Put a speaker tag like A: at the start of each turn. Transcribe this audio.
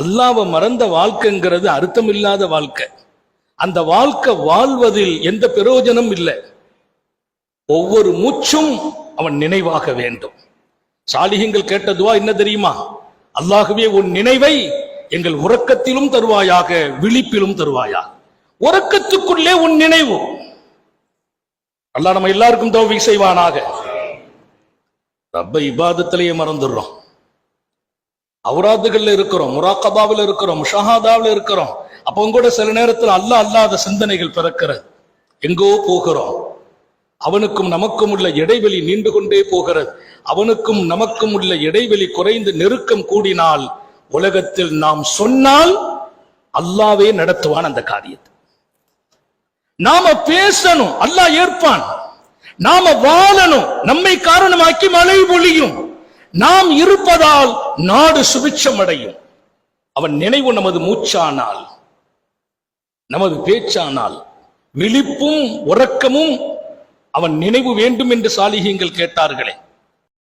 A: அல்லாவை மறந்த வாழ்க்கைங்கிறது அர்த்தமில்லாத வாழ்க்கை. அந்த வாழ்க்கை வாழ்வதில் எந்த பிரயோஜனம் இல்லை. ஒவ்வொரு மூச்சும் அவன் நினைவாக வேண்டும். சாலிகங்கள் கேட்டதுவா என்ன தெரியுமா? அல்லாகவே உன் நினைவை எங்கள் உறக்கத்திலும் தருவாயாக விழிப்பிலும் தருவாயா உறக்கத்துக்குள்ளே உன் நினைவு. அல்லா நம்ம எல்லாருக்கும் தோவி செய்வானாக. ரப்ப இபாதத்திலேயே மறந்துடுறோம். அவுராதுகள்ல இருக்கிறோம் முராக்கபாவில் இருக்கிறோம் முஷாஹாதாவில் இருக்கிறோம். அப்போ கூட சில நேரத்தில் அல்ல அல்லாத சிந்தனைகள் பிறக்கிறது. எங்கோ போகிறோம். அவனுக்கும் நமக்கும் உள்ள இடைவெளி நீண்டு கொண்டே போகிறது. அவனுக்கும் நமக்கும் உள்ள இடைவெளி குறைந்து நெருக்கம் கூடினால் உலகத்தில் நாம் சொன்னால் அல்லாவே நடத்துவான் அந்த காரியத்தை. நாம பேசணும் அல்லாஹ் ஏற்பான். நாம வாழணும். நம்மை காரணமாக்கி மழை பொழியும். நாம் இருப்பதால் நாடு சுபிட்சம் அடையும் அவன் நினைவு நமது மூச்சானால் நமது பேச்சானால் விழிப்பும் உறக்கமும் அவன் நினைவு வேண்டும் என்று சாலிகியங்கள் கேட்டார்களே.